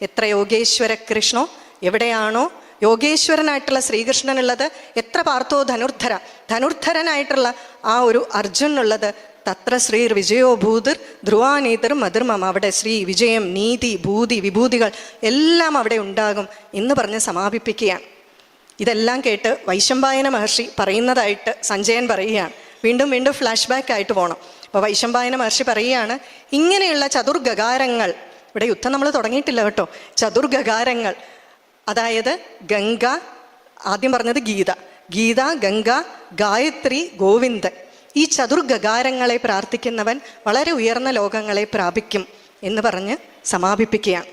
എത്ര യോഗേശ്വര കൃഷ്ണോ എവിടെയാണോ യോഗേശ്വരനായിട്ടുള്ള ശ്രീകൃഷ്ണനുള്ളത് എത്ര പാർത്തോ ധനുർധര ധനുർധരനായിട്ടുള്ള ആ ഒരു അർജുനുള്ളത് തത്ര ശ്രീർ വിജയോ ഭൂതിർ ധ്രുവാനീതർ മധുർമം അവിടെ ശ്രീ വിജയം നീതി ഭൂതി വിഭൂതികൾ എല്ലാം അവിടെ ഉണ്ടാകും എന്ന് പറഞ്ഞ് സമാപിപ്പിക്കുകയാണ്. ഇതെല്ലാം കേട്ട് വൈശമ്പായന മഹർഷി പറയുന്നതായിട്ട് സഞ്ജയൻ പറയുകയാണ്. വീണ്ടും വീണ്ടും ഫ്ലാഷ് ബാക്ക് ആയിട്ട് പോകണം അപ്പോൾ വൈശമ്പായന മഹർഷി പറയുകയാണ് ഇങ്ങനെയുള്ള ചതുർഗകാരങ്ങൾ ഇവിടെ യുദ്ധം നമ്മൾ തുടങ്ങിയിട്ടില്ല കേട്ടോ. ചതുർഗകാരങ്ങൾ അതായത് ഗംഗ ആദ്യം പറഞ്ഞത് ഗീത. ഗീത ഗംഗ ഗായത്രി ഗോവിന്ദൻ. ഈ ചതുർഗകാരങ്ങളെ പ്രാർത്ഥിക്കുന്നവൻ വളരെ ഉയർന്ന ലോകങ്ങളെ പ്രാപിക്കും എന്ന് പറഞ്ഞ് സമാപിപ്പിക്കുകയാണ്.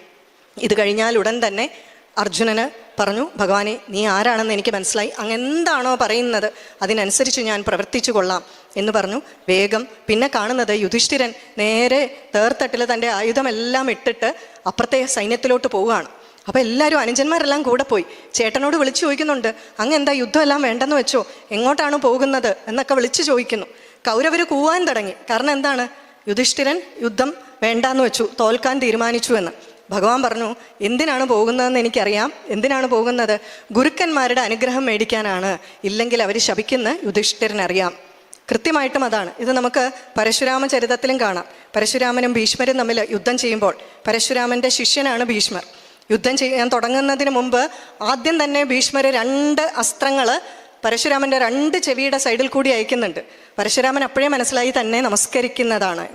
ഇത് കഴിഞ്ഞാൽ ഉടൻ തന്നെ അർജുനന് പറഞ്ഞു ഭഗവാനെ നീ ആരാണെന്ന് എനിക്ക് മനസ്സിലായി. അങ്ങ് എന്താണോ പറയുന്നത്? അതിനനുസരിച്ച് ഞാൻ പ്രവർത്തിച്ചു കൊള്ളാം. എന്ന് പറഞ്ഞു. വേഗം പിന്നെ കാണുന്നത് യുധിഷ്ഠിരൻ നേരെ തേർത്തട്ടിൽ തന്റെ ആയുധമെല്ലാം ഇട്ടിട്ട് അപ്പുറത്തെ സൈന്യത്തിലോട്ട് പോവുകയാണ്. അപ്പോൾ എല്ലാവരും അനുജന്മാരെല്ലാം കൂടെ പോയി. ചേട്ടനോട് വിളിച്ചു ചോദിക്കുന്നുണ്ട് അങ്ങ് എന്താ യുദ്ധമെല്ലാം വേണ്ടെന്ന് വെച്ചോ? എങ്ങോട്ടാണ് പോകുന്നത്? എന്നൊക്കെ വിളിച്ചു ചോദിക്കുന്നു. കൗരവർ കൂവാൻ തുടങ്ങി. കാരണം എന്താണ്? യുധിഷ്ഠിരൻ യുദ്ധം വേണ്ടാന്ന് വെച്ചു തോൽക്കാൻ തീരുമാനിച്ചു എന്ന്. ഭഗവാൻ പറഞ്ഞു എന്തിനാണ് പോകുന്നതെന്ന് എനിക്കറിയാം. എന്തിനാണ് പോകുന്നത്? ഗുരുക്കന്മാരുടെ അനുഗ്രഹം മേടിക്കാനാണ്. ഇല്ലെങ്കിൽ അവർ ശപിക്കുന്ന യുധിഷ്ഠിരനറിയാം. കൃത്യമായിട്ടും അതാണ്. ഇത് നമുക്ക് പരശുരാമ ചരിതത്തിലും കാണാം. പരശുരാമനും ഭീഷ്മരും തമ്മിൽ യുദ്ധം ചെയ്യുമ്പോൾ പരശുരാമന്റെ ശിഷ്യനാണ് ഭീഷ്മർ. യുദ്ധം ചെയ്യാൻ തുടങ്ങുന്നതിന് മുമ്പ് ആദ്യം തന്നെ ഭീഷ്മർ രണ്ട് അസ്ത്രങ്ങൾ പരശുരാമന്റെ രണ്ട് ചെവിയുടെ സൈഡിൽ കൂടി അയക്കുന്നുണ്ട്. പരശുരാമൻ അപ്പോഴേ മനസ്സിലായി തന്നെ നമസ്കരിക്കുന്നതാണ്.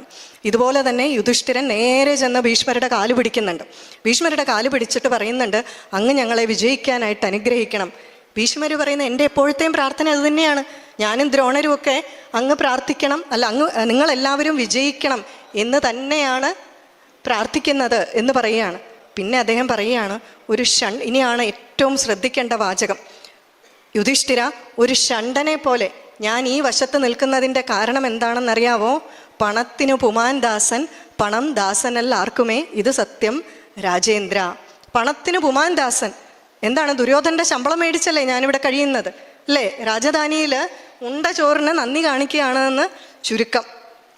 ഇതുപോലെ തന്നെ യുധിഷ്ഠിരൻ നേരെ ചെന്ന് ഭീഷ്മരുടെ കാൽ പിടിക്കുന്നുണ്ട്. ഭീഷ്മരുടെ കാൽ പിടിച്ചിട്ട് പറയുന്നുണ്ട് അങ്ങ് ഞങ്ങളെ വിജയിക്കാനായിട്ട് അനുഗ്രഹിക്കണം. ഭീഷ്മർ പറയുന്ന എന്റെ എപ്പോഴത്തെയും പ്രാർത്ഥന അത് തന്നെയാണ്. ഞാനും ദ്രോണരും ഒക്കെ അങ്ങ് പ്രാർത്ഥിക്കണം അല്ല അങ്ങ് നിങ്ങളെല്ലാവരും വിജയിക്കണം എന്ന് തന്നെയാണ് പ്രാർത്ഥിക്കുന്നത് എന്ന് പറയുകയാണ്. പിന്നെ അദ്ദേഹം പറയുകയാണ് ഒരു ഷൺ ഇനിയാണ് ഏറ്റവും ശ്രദ്ധിക്കേണ്ട വാചകം. യുധിഷ്ഠിര ഒരു ഷണ്ടനെ പോലെ ഞാൻ ഈ വശത്ത് നിൽക്കുന്നതിന്റെ കാരണം എന്താണെന്നറിയാവോ? പണത്തിനു പുമാൻ ദാസൻ പണം ദാസനല്ല ആർക്കുമേ? ഇത് സത്യം രാജേന്ദ്ര. പണത്തിന് പുമാൻ ദാസൻ എന്താണ് ദുര്യോധന്റെ ശമ്പളം മേടിച്ചല്ലേ ഞാനിവിടെ കഴിയുന്നത്? അല്ലേ രാജധാനിയിൽ ഉണ്ട ചോറിന് നന്ദി കാണിക്കുകയാണെന്ന് ചുരുക്കം.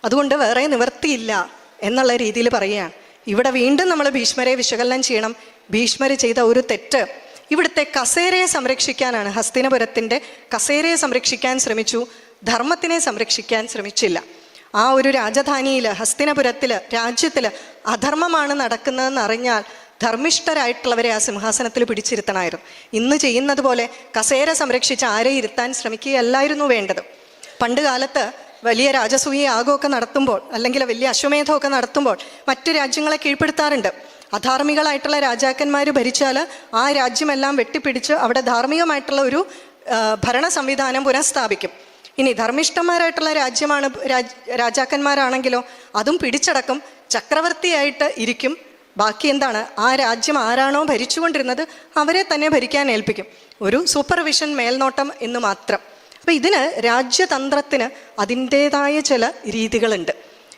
അതുകൊണ്ട് വേറെ നിവർത്തിയില്ല എന്നുള്ള രീതിയിൽ പറയുകയാണ്. ഇവിടെ വീണ്ടും നമ്മൾ ഭീഷ്മരെ വിശകലനം ചെയ്യണം. ഭീഷ്മർ ചെയ്ത ഒരു തെറ്റ്. ഇവിടുത്തെ കസേരയെ സംരക്ഷിക്കാനാണ് ഹസ്തിനപുരത്തിന്റെ കസേരയെ സംരക്ഷിക്കാൻ ശ്രമിച്ചു ധർമ്മത്തിനെ സംരക്ഷിക്കാൻ ശ്രമിച്ചില്ല. ആ ഒരു രാജധാനിയിൽ ഹസ്തിനപുരത്തിൽ രാജ്യത്തിൽ അധർമ്മമാണ് നടക്കുന്നതെന്ന് അറിഞ്ഞാൽ ധർമ്മിഷ്ഠരായിട്ടുള്ളവരെ ആ സിംഹാസനത്തിൽ പിടിച്ചിരുത്തണമായിരുന്നു. ഇന്ന് ചെയ്യുന്നത് പോലെ കസേര സംരക്ഷിച്ച് ആരെ ഇരുത്താൻ ശ്രമിക്കുകയല്ലായിരുന്നു വേണ്ടത്. പണ്ട് കാലത്ത് വലിയ രാജസൂയി യാഗമൊക്കെ നടത്തുമ്പോൾ അല്ലെങ്കിൽ വലിയ അശ്വമേധമൊക്കെ നടത്തുമ്പോൾ മറ്റു രാജ്യങ്ങളെ കീഴ്പ്പെടുത്താറുണ്ട്. അധാർമികളായിട്ടുള്ള രാജാക്കന്മാർ ഭരിച്ചാൽ ആ രാജ്യമെല്ലാം വെട്ടിപ്പിടിച്ച് അവിടെ ധാർമ്മികമായിട്ടുള്ള ഒരു ഭരണ സംവിധാനം പുനഃസ്ഥാപിക്കും. ഇനി ധർമ്മിഷ്ഠന്മാരായിട്ടുള്ള രാജ്യമാണ് രാജ് രാജാക്കന്മാരാണെങ്കിലോ അതും പിടിച്ചടക്കും ചക്രവർത്തിയായിട്ട് ഇരിക്കും ബാക്കി എന്താണ്? ആ രാജ്യം ആരാണോ ഭരിച്ചുകൊണ്ടിരുന്നത് അവരെ തന്നെ ഭരിക്കാൻ ഏൽപ്പിക്കും. ഒരു സൂപ്പർവിഷൻ മേൽനോട്ടം എന്ന് മാത്രം. അപ്പം ഇതിന് രാജ്യതന്ത്രത്തിന് അതിന്റേതായ ചില രീതികളുണ്ട്.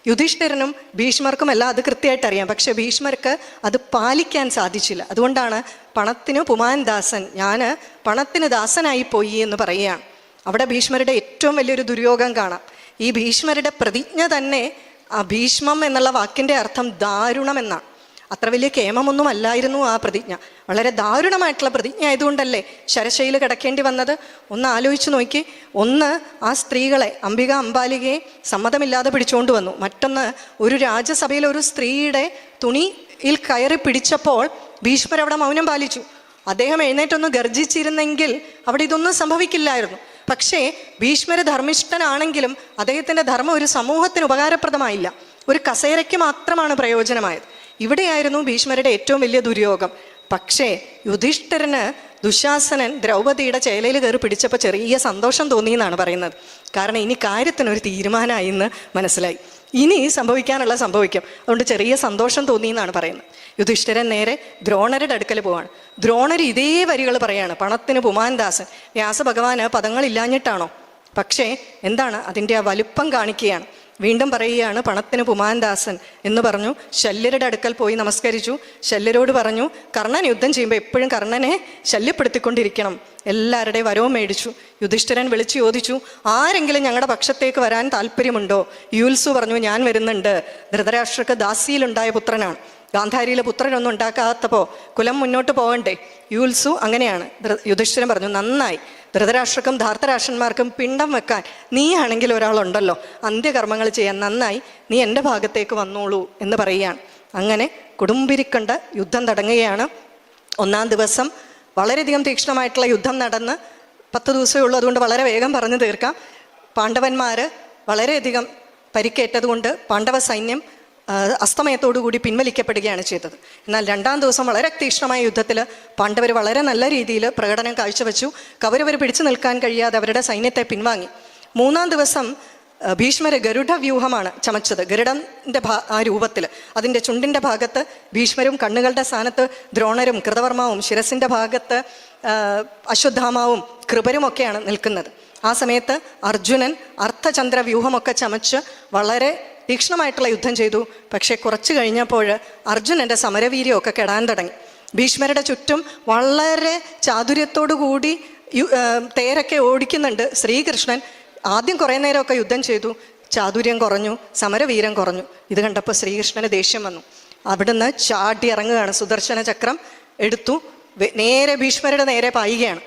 യുധിഷ്ഠിരനും ഭീഷ്മർക്കും എല്ലാം അത് കൃത്യമായിട്ട് അറിയാം. പക്ഷെ ഭീഷ്മർക്ക് അത് പാലിക്കാൻ സാധിച്ചില്ല. അതുകൊണ്ടാണ് പണത്തിന് പുമാൻ ദാസൻ ഞാൻ പണത്തിന് ദാസനായി പോയി എന്ന് പറയുകയാണ്. അവിടെ ഭീഷ്മരുടെ ഏറ്റവും വലിയൊരു ദുര്യോഗം കാണാം. ഈ ഭീഷ്മരുടെ പ്രതിജ്ഞ തന്നെ ആ ഭീഷ്മം എന്നുള്ള വാക്കിന്റെ അർത്ഥം ദാരുണം എന്നാണ്. അത്ര വലിയ കേമമൊന്നും അല്ലായിരുന്നു ആ പ്രതിജ്ഞ. വളരെ ദാരുണമായിട്ടുള്ള പ്രതിജ്ഞ ആയതുകൊണ്ടല്ലേ ശരശയിൽ കിടക്കേണ്ടി വന്നത്? ഒന്ന് ആലോചിച്ച് നോക്കി. ഒന്ന് ആ സ്ത്രീകളെ അംബിക അംബാലികയെ സമ്മതമില്ലാതെ പിടിച്ചുകൊണ്ട് വന്നു. മറ്റൊന്ന് ഒരു രാജ്യസഭയിൽ ഒരു സ്ത്രീയുടെ തുണിയിൽ കയറി പിടിച്ചപ്പോൾ ഭീഷ്മർ അവിടെ മൗനം പാലിച്ചു. അദ്ദേഹം എഴുന്നേറ്റൊന്ന് ഗർജിച്ചിരുന്നെങ്കിൽ അവിടെ ഇതൊന്നും സംഭവിക്കില്ലായിരുന്നു. പക്ഷേ ഭീഷ്മര് ധർമ്മിഷ്ഠനാണെങ്കിലും അദ്ദേഹത്തിന്റെ ധർമ്മം ഒരു സമൂഹത്തിന് ഉപകാരപ്രദമായില്ല. ഒരു കസേരയ്ക്ക് മാത്രമാണ് പ്രയോജനമായത്. ഇവിടെയായിരുന്നു ഭീഷ്മരുടെ ഏറ്റവും വലിയ ദുര്യോഗം. പക്ഷേ യുധിഷ്ഠിരന് ദുശാസനൻ ദ്രൗപതിയുടെ ചേലയിൽ കയറി പിടിച്ചപ്പോൾ ചെറിയ സന്തോഷം തോന്നി എന്നാണ് പറയുന്നത്. കാരണം ഇനി കാര്യത്തിനൊരു തീരുമാനമായി എന്ന് മനസ്സിലായി. ഇനി സംഭവിക്കാനുള്ള സംഭവിക്കും. അതുകൊണ്ട് ചെറിയ സന്തോഷം തോന്നി എന്നാണ് പറയുന്നത്. യുധിഷ്ഠിരൻ നേരെ ദ്രോണരുടെ അടുക്കൽ പോവാണ്. ദ്രോണർ ഇതേ വരികൾ പറയാണ്. പണത്തിന് പുമാൻദാസൻ വ്യാസഭഗവാന് പദങ്ങളില്ലാഞ്ഞിട്ടാണോ പക്ഷേ എന്താണ് അതിന്റെ ആ വലുപ്പം കാണിക്കുകയാണ്. വീണ്ടും പറയുകയാണ് പണത്തിന് പുമാൻദാസൻ എന്ന് പറഞ്ഞു. ശല്യരുടെ അടുക്കൽ പോയി നമസ്കരിച്ചു. ശല്യരോട് പറഞ്ഞു കർണൻ യുദ്ധം ചെയ്യുമ്പോൾ എപ്പോഴും കർണനെ ശല്യപ്പെടുത്തിക്കൊണ്ടിരിക്കണം. എല്ലാവരുടെയും വരവും മേടിച്ചു. യുധിഷ്ഠിരൻ വിളിച്ചു ചോദിച്ചു ആരെങ്കിലും ഞങ്ങളുടെ പക്ഷത്തേക്ക് വരാൻ താല്പര്യമുണ്ടോ? യൂൽസു പറഞ്ഞു ഞാൻ വരുന്നുണ്ട്. ധൃതരാഷ്ട്രക്ക് ദാസിയിലുണ്ടായ പുത്രനാണ്. ഗാന്ധാരിയിലെ പുത്രനൊന്നും ഉണ്ടാക്കാത്തപ്പോൾ കുലം മുന്നോട്ട് പോകണ്ടേ യൂൽസു അങ്ങനെയാണ്. യുധിഷ്ഠിരൻ പറഞ്ഞു നന്നായി. ധൃതരാഷ്ട്രക്കും ധാർത്തരാഷ്ട്രന്മാർക്കും പിണ്ടം വെക്കാൻ നീയാണെങ്കിൽ ഒരാളുണ്ടല്ലോ. അന്ത്യകർമ്മങ്ങൾ ചെയ്യാൻ നന്നായി നീ എന്റെ ഭാഗത്തേക്ക് വന്നോളൂ എന്ന് പറയുകയാണ്. അങ്ങനെ കുടുംബിരിക്കണ്ട യുദ്ധം തുടങ്ങുകയാണ്. ഒന്നാം ദിവസം വളരെയധികം തീക്ഷ്ണമായിട്ടുള്ള യുദ്ധം നടന്ന് പത്ത് ദിവസമേ ഉള്ളൂ. അതുകൊണ്ട് വളരെ വേഗം പറഞ്ഞു തീർക്കാം. പാണ്ഡവന്മാർ വളരെയധികം പരിക്കേറ്റതുകൊണ്ട് പാണ്ഡവ സൈന്യം അസ്തമയത്തോടുകൂടി പിൻവലിക്കപ്പെടുകയാണ് ചെയ്തത്. എന്നാൽ രണ്ടാം ദിവസം വളരെ തീക്ഷ്ണമായ യുദ്ധത്തിൽ പാണ്ഡവർ വളരെ നല്ല രീതിയിൽ പ്രകടനം കാഴ്ചവെച്ചു. കൗരവർ പിടിച്ചു നിൽക്കാൻ കഴിയാതെ അവരുടെ സൈന്യത്തെ പിൻവാങ്ങി. മൂന്നാം ദിവസം ഭീഷ്മര ഗരുഡ വ്യൂഹമാണ് ചമച്ചത്. ഗരുഡന്റെ ഭാ ആ രൂപത്തിൽ. അതിന്റെ ചുണ്ടിന്റെ ഭാഗത്ത് ഭീഷ്മരും കണ്ണുകളുടെ സ്ഥാനത്ത് ദ്രോണരും കൃതവർമാവും ശിരസിന്റെ ഭാഗത്ത് അശ്വത്ഥാമാവും കൃപരും ഒക്കെയാണ് നിൽക്കുന്നത്. ആ സമയത്ത് അർജുനൻ അർത്ഥചന്ദ്ര വ്യൂഹമൊക്കെ ചമച്ച് വളരെ തീക്ഷ്ണമായിട്ടുള്ള യുദ്ധം ചെയ്തു. പക്ഷേ കുറച്ച് കഴിഞ്ഞപ്പോൾ അർജുനന്റെ സമരവീര്യമൊക്കെ കെടാൻ തുടങ്ങി. ഭീഷ്മരുടെ ചുറ്റും വളരെ ചാതുര്യത്തോടു കൂടി തേരൊക്കെ ഓടിക്കുന്നുണ്ട് ശ്രീകൃഷ്ണൻ. ആദ്യം കുറേ നേരമൊക്കെ യുദ്ധം ചെയ്തു. ചാതുര്യം കുറഞ്ഞു സമരവീരം കുറഞ്ഞു. ഇത് കണ്ടപ്പോൾ ശ്രീകൃഷ്ണന് ദേഷ്യം വന്നു. അവിടുന്ന് ചാടി ഇറങ്ങുകയാണ് സുദർശന ചക്രം എടുത്തു നേരെ ഭീഷ്മരുടെ നേരെ പായുകയാണ്.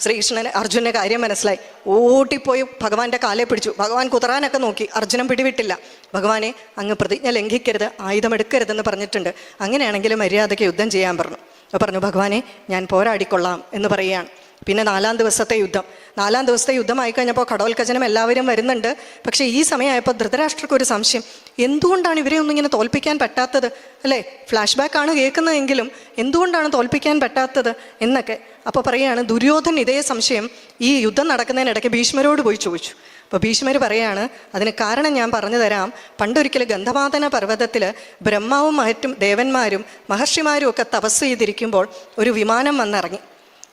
ശ്രീകൃഷ്ണന് അർജുനന് കാര്യം മനസ്സിലായി. ഓട്ടിപ്പോയി ഭഗവാന്റെ കാലെ പിടിച്ചു. ഭഗവാൻ കുതറാനൊക്കെ നോക്കി. അർജുനൻ പിടിവിട്ടില്ല. ഭഗവാനെ അങ്ങ് പ്രതിജ്ഞ ലംഘിക്കരുത് ആയുധമെടുക്കരുതെന്ന് പറഞ്ഞിട്ടുണ്ട്. അങ്ങനെയാണെങ്കിലും മര്യാദയ്ക്ക് യുദ്ധം ചെയ്യാൻ പറഞ്ഞു. പറഞ്ഞു ഭഗവാനെ ഞാൻ പോരാടിക്കൊള്ളാം എന്ന് പറയുകയാണ്. പിന്നെ നാലാം ദിവസത്തെ യുദ്ധം. നാലാം ദിവസത്തെ യുദ്ധമായി കഴിഞ്ഞപ്പോൾ കടോൽക്കജനം എല്ലാവരും വരുന്നുണ്ട്. പക്ഷേ ഈ സമയമായപ്പോൾ ധൃതരാഷ്ട്രക്ക് ഒരു സംശയം. എന്തുകൊണ്ടാണ് ഇവരെ ഒന്നും ഇങ്ങനെ തോൽപ്പിക്കാൻ പറ്റാത്തത്? അല്ലേ? ഫ്ലാഷ് ബാക്ക് ആണ് കേൾക്കുന്നതെങ്കിലും എന്തുകൊണ്ടാണ് തോൽപ്പിക്കാൻ പറ്റാത്തത് എന്നൊക്കെ അപ്പോൾ പറയുകയാണ് ദുര്യോധൻ ഇതേ സംശയം ഈ യുദ്ധം നടക്കുന്നതിനിടയ്ക്ക് ഭീഷ്മരോട് പോയി ചോദിച്ചു. അപ്പോൾ ഭീഷ്മർ പറയാണ് അതിന് കാരണം ഞാൻ പറഞ്ഞു തരാം. പണ്ടൊരിക്കൽ ഗന്ധമാതന പർവതത്തിൽ ബ്രഹ്മാവും മറ്റും ദേവന്മാരും മഹർഷിമാരും ഒക്കെ തപസ് ചെയ്തിരിക്കുമ്പോൾ ഒരു വിമാനം വന്നിറങ്ങി.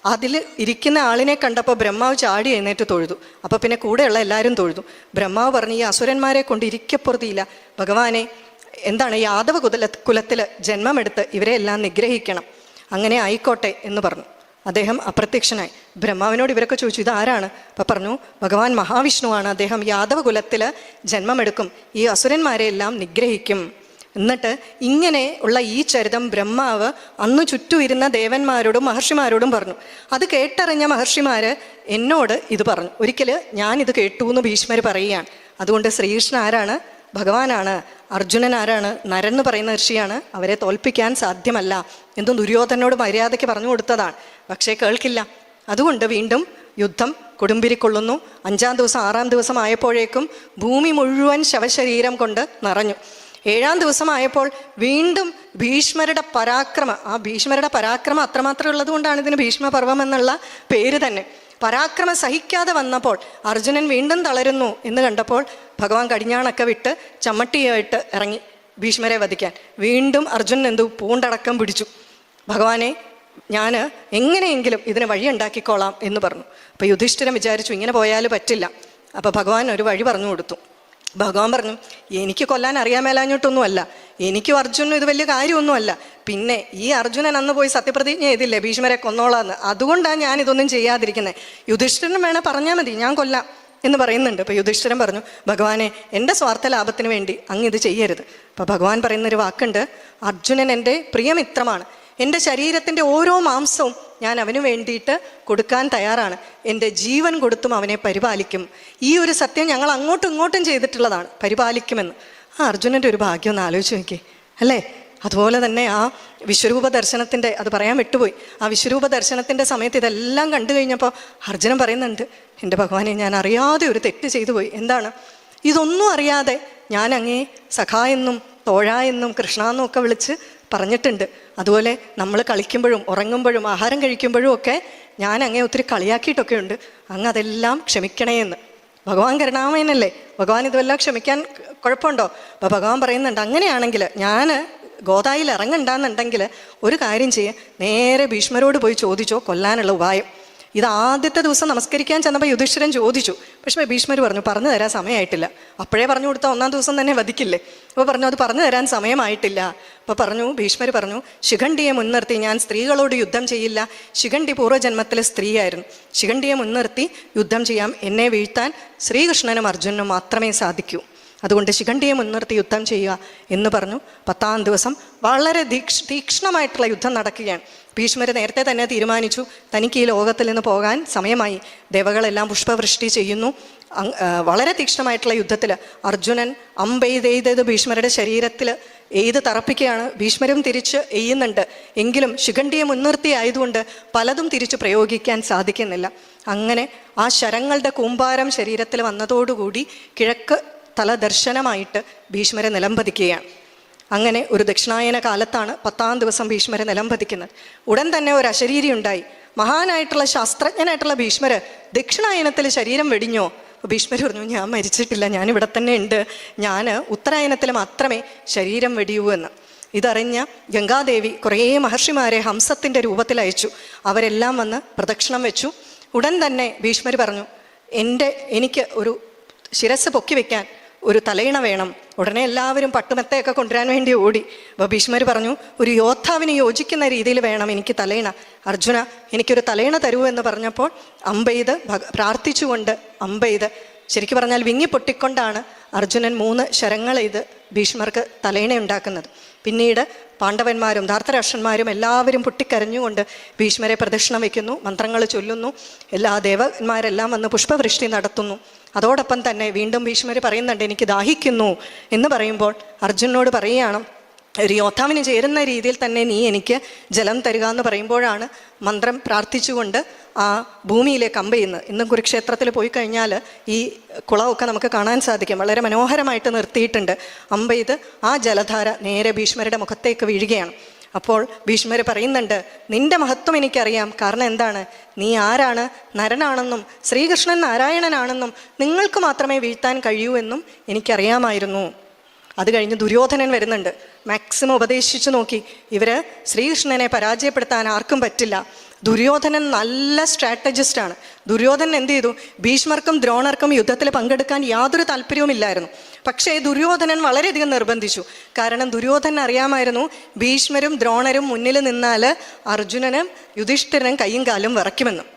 അതിൽ ഇരിക്കുന്ന ആളിനെ കണ്ടപ്പോൾ ബ്രഹ്മാവ് ചാടി എഴുന്നേറ്റ് തൊഴുതു. അപ്പോൾ പിന്നെ കൂടെയുള്ള എല്ലാവരും തൊഴുതു. ബ്രഹ്മാവ് പറഞ്ഞു ഈ അസുരന്മാരെ കൊണ്ട് ഇരിക്കപ്പുറത്തിയില്ല ഭഗവാനെ എന്താണ് യാദവ കുല കുലത്തിൽ ജന്മമെടുത്ത് ഇവരെ എല്ലാം നിഗ്രഹിക്കണം. അങ്ങനെ ആയിക്കോട്ടെ എന്ന് പറഞ്ഞു. അദ്ദേഹം അപ്രത്യക്ഷനായി. ബ്രഹ്മാവിനോട് ഇവരൊക്കെ ചോദിച്ചു ഇത് ആരാണ്? അപ്പം പറഞ്ഞു ഭഗവാൻ മഹാവിഷ്ണുവാണ്. അദ്ദേഹം യാദവ കുലത്തിൽ ജന്മമെടുക്കും. ഈ അസുരന്മാരെ എല്ലാം നിഗ്രഹിക്കും. എന്നിട്ട് ഇങ്ങനെ ഉള്ള ഈ ചരിതം ബ്രഹ്മാവ് അന്ന് ചുറ്റും ഇരുന്ന ദേവന്മാരോടും മഹർഷിമാരോടും പറഞ്ഞു. അത് കേട്ടറിഞ്ഞ മഹർഷിമാർ എന്നോട് ഇത് പറഞ്ഞു. ഒരിക്കൽ ഞാൻ ഇത് കേട്ടു എന്ന് ഭീഷ്മർ പറയുകയാണ്. അതുകൊണ്ട് ശ്രീകൃഷ്ണൻ ആരാണ്? ഭഗവാനാണ്. അർജുനൻ ആരാണ്? നരൻ എന്ന് പറയുന്ന ഋഷിയാണ്. അവരെ തോൽപ്പിക്കാൻ സാധ്യമല്ല എന്തും ദുര്യോധനോട് മര്യാദയ്ക്ക് പറഞ്ഞു കൊടുത്തതാണ്. പക്ഷേ കേൾക്കില്ല. അതുകൊണ്ട് വീണ്ടും യുദ്ധം കൊടുമ്പിരിക്കൊള്ളുന്നു. അഞ്ചാം ദിവസം ആറാം ദിവസം ആയപ്പോഴേക്കും ഭൂമി മുഴുവൻ ശവശരീരം കൊണ്ട് നിറഞ്ഞു. ഏഴാം ദിവസമായപ്പോൾ വീണ്ടും ഭീഷ്മരുടെ പരാക്രമം ആ ഭീഷ്മരുടെ പരാക്രമം അത്രമാത്രം ഉള്ളതുകൊണ്ടാണ് ഇതിന് ഭീഷ്മപർവം എന്നുള്ള പേര് തന്നെ. പരാക്രമം സഹിക്കാതെ വന്നപ്പോൾ അർജുനൻ വീണ്ടും തളരുന്നു എന്ന് കണ്ടപ്പോൾ ഭഗവാൻ കടിഞ്ഞാണൊക്കെ വിട്ട് ചമ്മട്ടിയായിട്ട് ഇറങ്ങി ഭീഷ്മരെ വധിക്കാൻ. വീണ്ടും അർജുനൻ എന്തു പൂണ്ടടക്കം പിടിച്ചു. ഭഗവാനെ ഞാൻ എങ്ങനെയെങ്കിലും ഇതിന് വഴി ഉണ്ടാക്കിക്കോളാം എന്ന് പറഞ്ഞു. അപ്പോൾ യുധിഷ്ഠിരം വിചാരിച്ചു ഇങ്ങനെ പോയാൽ പറ്റില്ല. അപ്പോൾ ഭഗവാൻ ഒരു വഴി പറഞ്ഞു കൊടുത്തു. ഭഗവാൻ പറഞ്ഞു എനിക്ക് കൊല്ലാൻ അറിയാൻ മേലാഞ്ഞിട്ടൊന്നുമല്ല എനിക്കും അർജുനും ഇത് വലിയ കാര്യമൊന്നുമല്ല. പിന്നെ ഈ അർജുനൻ അന്ന് പോയി സത്യപ്രതിജ്ഞ ചെയ്തില്ലേ? ഭീഷ്മരെ കൊന്നോളാന്ന്. അതുകൊണ്ടാണ് ഞാൻ ഇതൊന്നും ചെയ്യാതിരിക്കുന്നത് യുധിഷ്ഠിരൻ വേണേ പറഞ്ഞാൽ മതി ഞാൻ കൊല്ലാം എന്ന് പറയുന്നുണ്ട്. അപ്പോൾ യുധിഷ്ഠിരൻ പറഞ്ഞു ഭഗവാനെ എന്റെ സ്വാർത്ഥ ലാഭത്തിന് വേണ്ടി അങ്ങ് ഇത് ചെയ്യരുത്. അപ്പോൾ ഭഗവാൻ പറയുന്നൊരു വാക്കുണ്ട് അർജുനൻ എന്റെ പ്രിയമിത്രമാണ്. എന്റെ ശരീരത്തിന്റെ ഓരോ മാംസവും ഞാൻ അവന് വേണ്ടിയിട്ട് കൊടുക്കാൻ തയ്യാറാണ്. എന്റെ ജീവൻ കൊടുത്തും അവനെ പരിപാലിക്കും. ഈ ഒരു സത്യം ഞങ്ങൾ അങ്ങോട്ടും ഇങ്ങോട്ടും ചെയ്തിട്ടുള്ളതാണ് പരിപാലിക്കുമെന്ന്. ആ അർജുനന്റെ ഒരു ഭാഗ്യം ഒന്ന് ആലോചിച്ച് നോക്കി അല്ലേ? അതുപോലെ തന്നെ ആ വിശ്വരൂപ ദർശനത്തിന്റെ അത് പറയാൻ വിട്ടുപോയി. ആ വിശ്വരൂപ ദർശനത്തിന്റെ സമയത്ത് ഇതെല്ലാം കണ്ടു കഴിഞ്ഞപ്പോൾ അർജുനൻ പറയുന്നുണ്ട് എന്റെ ഭഗവാനെ ഞാൻ അറിയാതെ ഒരു തെറ്റ് ചെയ്തു പോയി. എന്താണ്? ഇതൊന്നും അറിയാതെ ഞാൻ അങ്ങേ സഖാ എന്നും തോഴ എന്നും കൃഷ്ണ എന്നും ഒക്കെ വിളിച്ച് പറഞ്ഞിട്ടുണ്ട്. അതുപോലെ നമ്മൾ കളിക്കുമ്പോഴും ഉറങ്ങുമ്പോഴും ആഹാരം കഴിക്കുമ്പോഴും ഒക്കെ ഞാൻ അങ്ങേ ഒത്തിരി കളിയാക്കിയിട്ടൊക്കെ ഉണ്ട് അങ്ങ് അതെല്ലാം ക്ഷമിക്കണേ എന്ന്. ഭഗവാൻ കരുണാമയനല്ലേ? ഭഗവാൻ ഇതെല്ലാം ക്ഷമിക്കാൻ കുഴപ്പമുണ്ടോ? അപ്പോൾ ഭഗവാൻ പറയുന്നുണ്ട് അങ്ങനെയാണെങ്കിൽ ഞാൻ ഗോതായിൽ ഇറങ്ങണ്ടെന്നുണ്ടെങ്കിൽ ഒരു കാര്യം ചെയ്യുക നേരെ ഭീഷ്മരോട് പോയി ചോദിച്ചോ കൊല്ലാനുള്ള ഉപായം. ഇത് ആദ്യത്തെ ദിവസം നമസ്കരിക്കാൻ ചെന്നപ്പോൾ യുധിഷ്ഠിരൻ ചോദിച്ചു. പക്ഷേ ഭീഷ്മർ പറഞ്ഞു പറഞ്ഞു തരാൻ സമയമായിട്ടില്ല. അപ്പോഴേ പറഞ്ഞു കൊടുത്ത ഒന്നാം ദിവസം തന്നെ വധിക്കില്ലേ? അപ്പോൾ പറഞ്ഞു അത് പറഞ്ഞു തരാൻ സമയമായിട്ടില്ല. അപ്പോൾ പറഞ്ഞു ഭീഷ്മർ പറഞ്ഞു ശിഖണ്ഡിയെ മുൻനിർത്തി ഞാൻ സ്ത്രീകളോട് യുദ്ധം ചെയ്യില്ല. ശിഖണ്ഡി പൂർവജന്മത്തിലെ സ്ത്രീയായിരുന്നു. ശിഖണ്ഡിയെ മുൻനിർത്തി യുദ്ധം ചെയ്യാം. എന്നെ വീഴ്ത്താൻ ശ്രീകൃഷ്ണനും അർജുനനും മാത്രമേ സാധിക്കൂ. അതുകൊണ്ട് ശിഖണ്ഡിയെ മുൻനിർത്തി യുദ്ധം ചെയ്യുക എന്ന് പറഞ്ഞു. പത്താം ദിവസം വളരെ തീക്ഷ തീക്ഷ്ണമായിട്ടുള്ള യുദ്ധം നടക്കുകയാണ്. ഭീഷ്മർ നേരത്തെ തന്നെ തീരുമാനിച്ചു തനിക്ക് ഈ ലോകത്തിൽ നിന്ന് പോകാൻ സമയമായി. ദേവകളെല്ലാം പുഷ്പവൃഷ്ടി ചെയ്യുന്നു. വളരെ തീക്ഷ്ണമായിട്ടുള്ള യുദ്ധത്തിൽ അർജുനൻ അമ്പെയ്തെയ്തത് ഭീഷ്മരുടെ ശരീരത്തിൽ എയ്ത് തറപ്പിക്കുകയാണ്. ഭീഷ്മരും തിരിച്ച് എയ്യുന്നുണ്ട്. എങ്കിലും ശിഖണ്ഡിയെ മുൻനിർത്തി ആയതുകൊണ്ട് പലതും തിരിച്ച് പ്രയോഗിക്കാൻ സാധിക്കുന്നില്ല. അങ്ങനെ ആ ശരങ്ങളുടെ കൂമ്പാരം ശരീരത്തിൽ വന്നതോടുകൂടി കിഴക്ക് തലദർശനമായിട്ട് ഭീഷ്മരെ നിലംപതിക്കുകയാണ് അങ്ങനെ ഒരു ദക്ഷിണായന കാലത്താണ് പത്താം ദിവസം ഭീഷ്മരെ നിലംപതിക്കുന്നത് ഉടൻ തന്നെ ഒരു അശരീരി ഉണ്ടായി. മഹാനായിട്ടുള്ള ശാസ്ത്രജ്ഞനായിട്ടുള്ള ഭീഷ്മര് ദക്ഷിണായനത്തിൽ ശരീരം വെടിഞ്ഞോ? ഭീഷ്മർ പറഞ്ഞു ഞാൻ മരിച്ചിട്ടില്ല ഞാൻ ഇവിടെ തന്നെ ഉണ്ട്. ഞാൻ ഉത്തരായനത്തിൽ മാത്രമേ ശരീരം വെടിയൂ എന്ന്. ഇതറിഞ്ഞ ഗംഗാദേവി കുറേ മഹർഷിമാരെ ഹംസത്തിന്റെ രൂപത്തിൽ അയച്ചു. അവരെല്ലാം വന്ന് പ്രദക്ഷിണം വെച്ചു. ഉടൻ തന്നെ ഭീഷ്മർ പറഞ്ഞു എന്റെ എനിക്ക് ഒരു ശിരസ് പൊക്കി വെക്കാൻ ഒരു തലയിണ വേണം. ഉടനെ എല്ലാവരും പട്ടുമെത്തയൊക്കെ കൊണ്ടുവരാൻ വേണ്ടി ഓടി. അപ്പോൾ ഭീഷ്മർ പറഞ്ഞു ഒരു യോദ്ധാവിന് യോജിക്കുന്ന രീതിയിൽ വേണം എനിക്ക് തലയിണ. അർജുന എനിക്കൊരു തലയിണ തരൂ എന്ന് പറഞ്ഞപ്പോൾ അമ്പെയ്ത് പ്രാർത്ഥിച്ചുകൊണ്ട് അമ്പെയ്ത് ശരിക്കും പറഞ്ഞാൽ വിങ്ങി പൊട്ടിക്കൊണ്ടാണ് അർജുനൻ മൂന്ന് ശരങ്ങൾ ഇത് ഭീഷ്മർക്ക് തലയിണ ഉണ്ടാക്കുന്നത്. പിന്നീട് പാണ്ഡവന്മാരും ധാർത്തരാഷ്ട്രന്മാരും എല്ലാവരും പൊട്ടിക്കരഞ്ഞുകൊണ്ട് ഭീഷ്മരെ പ്രദക്ഷിണം വയ്ക്കുന്നു മന്ത്രങ്ങൾ ചൊല്ലുന്നു എല്ലാ ദേവന്മാരെല്ലാം വന്ന് പുഷ്പവൃഷ്ടി നടത്തുന്നു. അതോടൊപ്പം തന്നെ വീണ്ടും ഭീഷ്മർ പറയുന്നുണ്ട് എനിക്ക് ദാഹിക്കുന്നു എന്ന് പറയുമ്പോൾ അർജുനോട് പറയുകയാണ് ഒരു യോദ്ധാവിന് ചേരുന്ന രീതിയിൽ തന്നെ നീ എനിക്ക് ജലം തരിക എന്ന് പറയുമ്പോഴാണ് മന്ത്രം പ്രാർത്ഥിച്ചുകൊണ്ട് ആ ഭൂമിയിലെ കമ്പയുന്നത് ഇന്നും കുരുക്ഷേത്രത്തിൽ പോയി കഴിഞ്ഞാൽ ഈ കുളമൊക്കെ നമുക്ക് കാണാൻ സാധിക്കും. വളരെ മനോഹരമായിട്ട് നിർത്തിയിട്ടുണ്ട്. അമ്പ ഇത് ആ ജലധാര നേരെ ഭീഷ്മരുടെ മുഖത്തേക്ക് വീഴുകയാണ്. അപ്പോൾ ഭീഷ്മർ പറയുന്നുണ്ട് നിന്റെ മഹത്വം എനിക്കറിയാം. കാരണം എന്താണ്? നീ ആരാണ്? നരനാണെന്നും ശ്രീകൃഷ്ണൻ നാരായണനാണെന്നും നിങ്ങൾക്ക് മാത്രമേ വീഴ്ത്താൻ കഴിയൂ എന്നും എനിക്കറിയാമായിരുന്നു. അത് കഴിഞ്ഞ് ദുര്യോധനൻ വരുന്നുണ്ട്. മാക്സിമം ഉപദേശിച്ചു നോക്കി. ഇവർ ശ്രീകൃഷ്ണനെ പരാജയപ്പെടുത്താൻ ആർക്കും പറ്റില്ല. ദുര്യോധനൻ നല്ല സ്ട്രാറ്റജിസ്റ്റാണ് ദുര്യോധനൻ എന്ത് ചെയ്തു? ഭീഷ്മർക്കും ദ്രോണർക്കും യുദ്ധത്തിൽ പങ്കെടുക്കാൻ യാതൊരു താല്പര്യവുമില്ലായിരുന്നു പക്ഷേ ദുര്യോധനൻ വളരെയധികം നിർബന്ധിച്ചു. കാരണം ദുര്യോധനൻ അറിയാമായിരുന്നു ഭീഷ്മരും ദ്രോണരും മുന്നിൽ നിന്നാൽ അർജുനനും യുധിഷ്ഠിരനും കയ്യും കാലും വിറയ്ക്കുമെന്നും.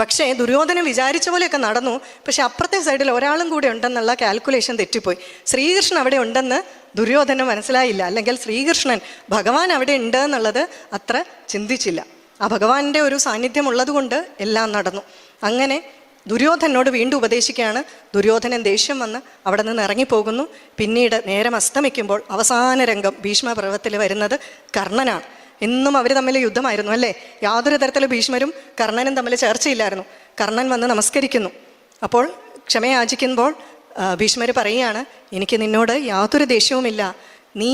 പക്ഷേ ദുര്യോധനൻ വിചാരിച്ച പോലെയൊക്കെ നടന്നു. പക്ഷേ അപ്പുറത്തെ സൈഡിൽ ഒരാളും കൂടെ ഉണ്ടെന്നുള്ള കാൽക്കുലേഷൻ തെറ്റിപ്പോയി. ശ്രീകൃഷ്ണൻ അവിടെ ഉണ്ടെന്ന് ദുര്യോധനൻ മനസ്സിലായില്ല. അല്ലെങ്കിൽ ശ്രീകൃഷ്ണൻ ഭഗവാൻ അവിടെ ഉണ്ട് എന്നുള്ളത് അത്ര ചിന്തിച്ചില്ല. ആ ഭഗവാന്റെ ഒരു സാന്നിധ്യം ഉള്ളതുകൊണ്ട് എല്ലാം നടന്നു. അങ്ങനെ ദുര്യോധനോട് വീണ്ടും ഉപദേശിക്കുകയാണ്. ദുര്യോധനൻ ദേഷ്യം വന്ന് അവിടെ നിന്ന് ഇറങ്ങിപ്പോകുന്നു. പിന്നീട് നേരം അസ്തമിക്കുമ്പോൾ അവസാന രംഗം ഭീഷ്മപർവത്തിൽ വരുന്നത് കർണനാണ്. എന്നും അവർ തമ്മിൽ യുദ്ധമായിരുന്നു അല്ലേ? യാതൊരു തരത്തിലും ഭീഷ്മരും കർണനും തമ്മിൽ ചർച്ചയില്ലായിരുന്നു. കർണൻ വന്ന് നമസ്കരിക്കുന്നു. അപ്പോൾ ക്ഷമയാചിക്കുമ്പോൾ ഭീഷ്മർ പറയുകയാണ് എനിക്ക് നിന്നോട് യാതൊരു ദേഷ്യവുമില്ല. നീ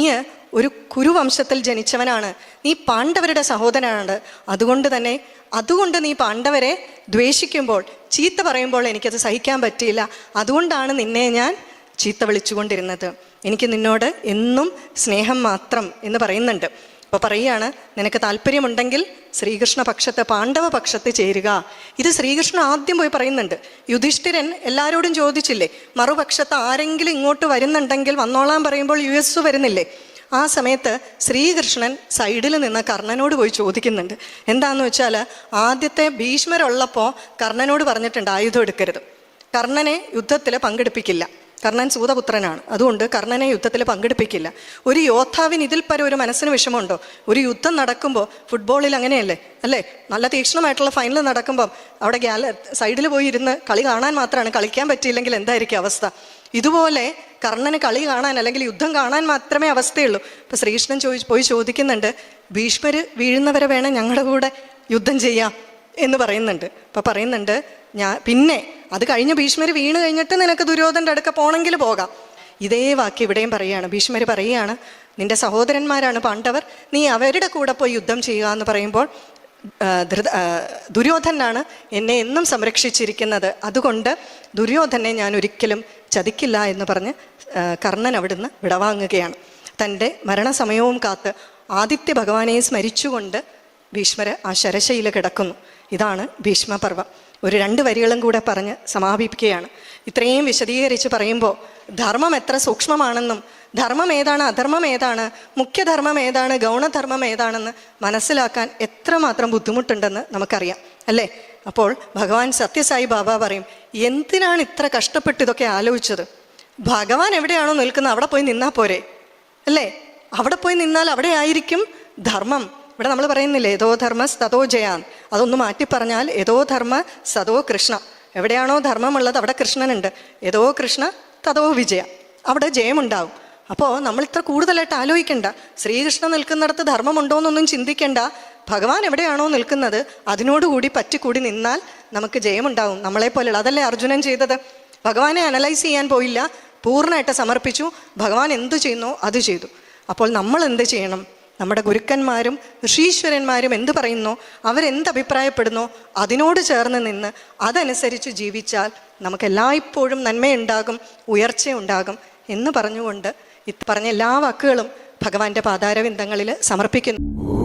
ഒരു കുരുവംശത്തിൽ ജനിച്ചവനാണ്. നീ പാണ്ഡവരുടെ സഹോദരനാണ്. അതുകൊണ്ട് തന്നെ അതുകൊണ്ട് നീ പാണ്ഡവരെ ദ്വേഷിക്കുമ്പോൾ ചീത്ത പറയുമ്പോൾ എനിക്കത് സഹിക്കാൻ പറ്റിയില്ല. അതുകൊണ്ടാണ് നിന്നെ ഞാൻ ചീത്ത വിളിച്ചുകൊണ്ടിരുന്നത്. എനിക്ക് നിന്നോട് എന്നും സ്നേഹം മാത്രം എന്ന് പറയുന്നുണ്ട്. അപ്പോൾ പറയുകയാണ് നിനക്ക് താല്പര്യമുണ്ടെങ്കിൽ ശ്രീകൃഷ്ണ പക്ഷത്ത് പാണ്ഡവ പക്ഷത്ത് ചേരുക. ഇത് ശ്രീകൃഷ്ണൻ ആദ്യം പോയി പറയുന്നുണ്ട്. യുധിഷ്ഠിരൻ എല്ലാവരോടും ചോദിച്ചില്ലേ മറുപക്ഷത്ത് ആരെങ്കിലും ഇങ്ങോട്ട് വരുന്നുണ്ടെങ്കിൽ വന്നോളാൻ പറയുമ്പോൾ യു എസ് വരുന്നില്ലേ? ആ സമയത്ത് ശ്രീകൃഷ്ണൻ സൈഡിൽ നിന്ന് കർണനോട് പോയി ചോദിക്കുന്നുണ്ട്. എന്താണെന്ന് വെച്ചാൽ ആദ്യത്തെ ഭീഷ്മരുള്ളപ്പോൾ കർണനോട് പറഞ്ഞിട്ടുണ്ട് ആയുധം എടുക്കരുത്. കർണനെ യുദ്ധത്തിൽ പങ്കെടുപ്പിക്കില്ല. കർണൻ സൂതപുത്രനാണ്. അതുകൊണ്ട് കർണനെ യുദ്ധത്തിൽ പങ്കെടുപ്പിക്കില്ല. ഒരു യോദ്ധാവിന് ഇതിൽ പരം ഒരു മനസ്സിന് വിഷമമുണ്ടോ? ഒരു യുദ്ധം നടക്കുമ്പോൾ ഫുട്ബോളിൽ അങ്ങനെയല്ലേ? അല്ലേ? നല്ല തീക്ഷ്ണമായിട്ടുള്ള ഫൈനൽ നടക്കുമ്പം അവിടെ ഗ്യാല സൈഡിൽ പോയി ഇരുന്ന് കളി കാണാൻ മാത്രമാണ് കളിക്കാൻ പറ്റിയില്ലെങ്കിൽ എന്തായിരിക്കും അവസ്ഥ? ഇതുപോലെ കർണന് കളി കാണാൻ അല്ലെങ്കിൽ യുദ്ധം കാണാൻ മാത്രമേ അവസ്ഥയുള്ളൂ. ഇപ്പം ശ്രീകൃഷ്ണൻ ചോദി പോയി ചോദിക്കുന്നുണ്ട് ഭീഷ്മര് വീഴുന്നവരെ വേണം ഞങ്ങളുടെ കൂടെ യുദ്ധം ചെയ്യാം എന്ന് പറയുന്നുണ്ട്. അപ്പം പറയുന്നുണ്ട് ഞാൻ പിന്നെ അത് കഴിഞ്ഞ് ഭീഷ്മർ വീണ് കഴിഞ്ഞിട്ട് നിനക്ക് ദുര്യോധന്റെ അടുക്ക പോണെങ്കിൽ പോകാം. ഇതേ വാക്ക് ഇവിടെയും പറയുകയാണ്. ഭീഷ്മർ പറയുകയാണ് നിന്റെ സഹോദരന്മാരാണ് പാണ്ഡവർ നീ അവരുടെ കൂടെ പോയി യുദ്ധം ചെയ്യുക എന്ന് പറയുമ്പോൾ ധൃത ദുര്യോധനാണ് എന്നെ എന്നും സംരക്ഷിച്ചിരിക്കുന്നത്. അതുകൊണ്ട് ദുര്യോധനെ ഞാൻ ഒരിക്കലും ചതിക്കില്ല എന്ന് പറഞ്ഞ് കർണൻ അവിടുന്ന് വിടവാങ്ങുകയാണ്. തന്റെ മരണസമയവും കാത്ത് ആദിത്യ ഭഗവാനെ സ്മരിച്ചുകൊണ്ട് ഭീഷ്മർ ആ ശരശയിൽ കിടക്കുന്നു. ഇതാണ് ഭീഷ്മപർവം ഒരു രണ്ട് വരികളും കൂടെ പറഞ്ഞ് സമാപിപ്പിക്കുകയാണ്. ഇത്രയും വിശദീകരിച്ച് പറയുമ്പോൾ ധർമ്മം എത്ര സൂക്ഷ്മമാണെന്നും ധർമ്മം ഏതാണ് അധർമ്മം ഏതാണ് മുഖ്യധർമ്മം ഏതാണ് ഗൗണധർമ്മം ഏതാണെന്ന് മനസ്സിലാക്കാൻ എത്രമാത്രം ബുദ്ധിമുട്ടുണ്ടെന്ന് നമുക്കറിയാം അല്ലേ? അപ്പോൾ ഭഗവാൻ സത്യസായി ബാബ പറയും എന്തിനാണ് ഇത്ര കഷ്ടപ്പെട്ട് ഇതൊക്കെ ആലോചിച്ചത്? ഭഗവാൻ എവിടെയാണോ നിൽക്കുന്നത് അവിടെ പോയി നിന്നാൽ പോരെ അല്ലേ? അവിടെ പോയി നിന്നാൽ അവിടെ ആയിരിക്കും ധർമ്മം. ഇവിടെ നമ്മൾ പറയുന്നില്ലേ ഏതോ ധർമ്മസ് തതോ ജയാൻ. അതൊന്ന് മാറ്റി പറഞ്ഞാൽ ഏതോ ധർമ്മ സതോ കൃഷ്ണ. എവിടെയാണോ ധർമ്മമുള്ളത് അവിടെ കൃഷ്ണനുണ്ട്. ഏതോ കൃഷ്ണ തതോ വിജയ. അവിടെ ജയമുണ്ടാവും. അപ്പോൾ നമ്മൾ ഇത്ര കൂടുതലായിട്ട് ആലോചിക്കണ്ട. ശ്രീകൃഷ്ണ നിൽക്കുന്നിടത്ത് ധർമ്മമുണ്ടോ എന്നൊന്നും ചിന്തിക്കണ്ട. ഭഗവാൻ എവിടെയാണോ നിൽക്കുന്നത് അതിനോടുകൂടി പറ്റിക്കൂടി നിന്നാൽ നമുക്ക് ജയമുണ്ടാവും. നമ്മളെ പോലെയുള്ള അതല്ലേ അർജുനൻ ചെയ്തത്? ഭഗവാനെ അനലൈസ് ചെയ്യാൻ പോയില്ല. പൂർണമായിട്ട് സമർപ്പിച്ചു. ഭഗവാൻ എന്തു ചെയ്യുന്നോ അത് ചെയ്തു. അപ്പോൾ നമ്മൾ എന്ത് ചെയ്യണം? നമ്മുടെ ഗുരുക്കന്മാരും ഋഷീശ്വരന്മാരും എന്ത് പറയുന്നോ അവരെന്ത് അഭിപ്രായപ്പെടുന്നോ അതിനോട് ചേർന്ന് നിന്ന് അതനുസരിച്ച് ജീവിച്ചാൽ നമുക്ക് എല്ലായ്പ്പോഴും നന്മയുണ്ടാകും ഉയർച്ചയുണ്ടാകും എന്ന് പറഞ്ഞുകൊണ്ട് ഇത് പറഞ്ഞ എല്ലാ വാക്കുകളും ഭഗവാന്റെ പാതാരവിന്ദങ്ങളിൽ സമർപ്പിക്കുന്നു.